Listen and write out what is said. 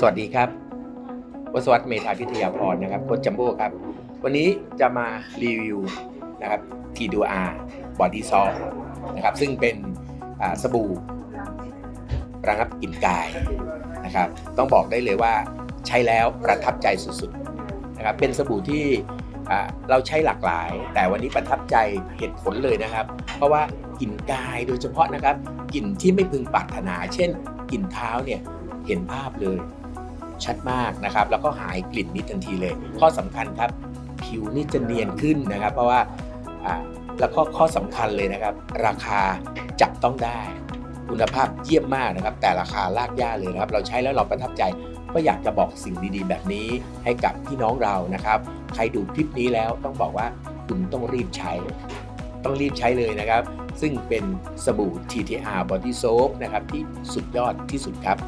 สวัสดีครับวสวัสดิ์เมธาพิทยาพรนะครับโค้ชจัมโบ้ครับ วันนี้จะมารีวิวนะครับทีดูอาบอดี้ซอลนะครับ ซึ่งเป็นอ่าสบู่ระงับกลิ่นกายนะครับ ต้องบอกได้เลยว่าใช้แล้วประทับใจสุดๆนะครับ เป็นสบู่ที่อ่าเราใช้หลากหลาย แต่วันนี้ประทับใจเหตุผลเลยนะครับ เพราะว่ากลิ่นกายโดยเฉพาะนะครับกลิ่นที่ไม่พึงปรารถนา เช่นกลิ่นเท้าเนี่ยเห็นภาพเลย ชัดมากนะครับ แล้วก็หายกลิ่นนี้ทันทีเลย ข้อสำคัญครับผิวนี่จะเนียนขึ้นนะครับ เพราะว่าแล้วก็ข้อสำคัญเลยนะครับ ราคาจับต้องได้คุณภาพเยี่ยมมากนะครับ แต่ราคาลากย่าเลยนะครับ เราใช้แล้วเราประทับใจก็อยากจะบอกสิ่งดีๆ แบบนี้ให้กับพี่น้องเรานะครับ ใครดูคลิปนี้แล้วต้องบอกว่าคุณต้องรีบใช้ ต้องรีบใช้เลยนะครับ ซึ่งเป็นสบู่ TTR Body Soap นะครับที่สุดยอดที่สุดครับ